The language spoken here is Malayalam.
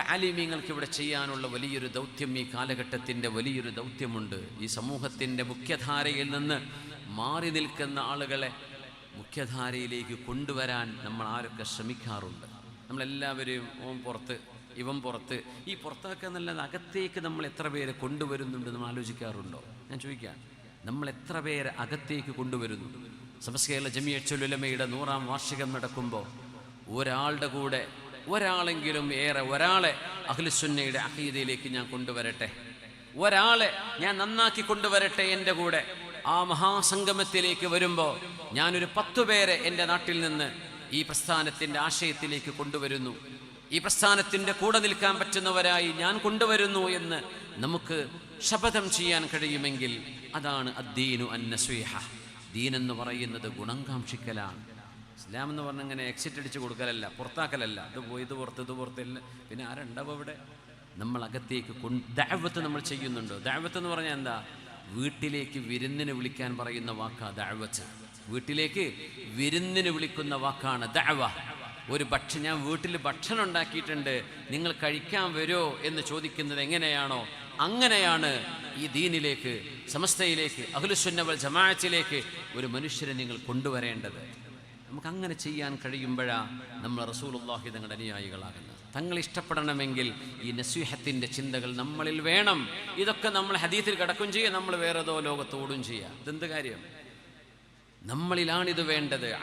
ആലിമീങ്ങൾക്ക് ഇവിടെ ചെയ്യാനുള്ള വലിയൊരു ദൗത്യം ഈ കാലഘട്ടത്തിന്റെ വലിയൊരു ദൗത്യമുണ്ട്. ഈ സമൂഹത്തിന്റെ മുഖ്യധാരയിൽ നിന്ന് മാറി നിൽക്കുന്ന ആളുകളെ മുഖ്യധാരയിലേക്ക് കൊണ്ടുവരാൻ നമ്മൾ ആരൊക്കെ ശ്രമിക്കാറുണ്ട്? നമ്മളെല്ലാവരെയും ഓം പുറത്ത് ഇവൻ പുറത്ത് ഈ പുറത്താക്കുക നല്ലത് അകത്തേക്ക് നമ്മൾ എത്ര പേരെ കൊണ്ടുവരുന്നുണ്ട് നമ്മൾ ആലോചിക്കാറുണ്ടോ? ഞാൻ ചോദിക്കാം. നമ്മൾ എത്ര പേരെ അകത്തേക്ക് കൊണ്ടുവരുന്നു? സമസ്കേരള ജമിയച്ചൊല്ലുലമയുടെ നൂറാം വാർഷികം നടക്കുമ്പോൾ ഒരാളുടെ കൂടെ ഒരാളെങ്കിലും ഏറെ ഒരാളെ അഖിലുസുന്നയുടെ അഹീദയിലേക്ക് ഞാൻ കൊണ്ടുവരട്ടെ. ഒരാളെ ഞാൻ നന്നാക്കി കൊണ്ടുവരട്ടെ എന്റെ കൂടെ. ആ മഹാസംഗമത്തിലേക്ക് വരുമ്പോൾ ഞാനൊരു പത്തു പേരെ എന്റെ നാട്ടിൽ നിന്ന് ഈ പ്രസ്ഥാനത്തിന്റെ ആശയത്തിലേക്ക് കൊണ്ടുവരുന്നു. ഈ പ്രസ്ഥാനത്തിന്റെ കൂടെ നിൽക്കാൻ പറ്റുന്നവരായി ഞാൻ കൊണ്ടുവരുന്നു എന്ന് നമുക്ക് ശപഥം ചെയ്യാൻ കഴിയുമെങ്കിൽ അതാണ് അദ്ദീനു അന്നസ്വീഹ. ദീൻ എന്ന് പറയുന്നത് ഗുണംകാംക്ഷിക്കലാണ്. ഇസ്ലാം എന്ന് പറഞ്ഞാൽ ഇങ്ങനെ എക്സിറ്റ് അടിച്ച് കൊടുക്കലല്ല പുറത്താക്കലല്ല. ഇത് പോയി ഇത് പുറത്ത് ഇത് പുറത്തില്ല പിന്നെ ആരുണ്ടാവും അവിടെ? നമ്മൾ അകത്തേക്ക് കൊണ്ട് ദാവത്ത് നമ്മൾ ചെയ്യുന്നുണ്ടോ? ദാവത്ത് എന്ന് പറഞ്ഞാൽ എന്താ? വീട്ടിലേക്ക് വിരുന്നിന് വിളിക്കാൻ പറയുന്ന വാക്കാ ദാവത്ത് വീട്ടിലേക്ക് വിരുന്നിന് വിളിക്കുന്ന വാക്കാണ് ദാവ ഒരു ഭക്ഷ ഞാൻ വീട്ടിൽ ഭക്ഷണം ഉണ്ടാക്കിയിട്ടുണ്ട് നിങ്ങൾ കഴിക്കാൻ വരുമോ എന്ന് ചോദിക്കുന്നത് എങ്ങനെയാണോ അങ്ങനെയാണ് ഈ ദീനിലേക്ക് സമസ്തയിലേക്ക് അഖിലുസുന്നവൽ ജമാഅത്തിലേക്ക് ഒരു മനുഷ്യരെ നിങ്ങൾ കൊണ്ടുവരേണ്ടത്. നമുക്ക് അങ്ങനെ ചെയ്യാൻ കഴിയുമ്പോഴാണ് നമ്മൾ റസൂലുള്ളാഹി തങ്ങളുടെ അനുയായികളാകുന്നത്. തങ്ങൾ ഇഷ്ടപ്പെടണമെങ്കിൽ ഈ നസ്വിഹത്തിന്റെ ചിന്തകൾ നമ്മളിൽ വേണം. ഇതൊക്കെ നമ്മൾ ഹദീത്തിൽ കിടക്കും ചെയ്യുക നമ്മൾ വേറെ ഏതോ ലോകത്തോടും ചെയ്യുക ഇതെന്ത് കാര്യം? നമ്മളിലാണിത് വേണ്ടത്.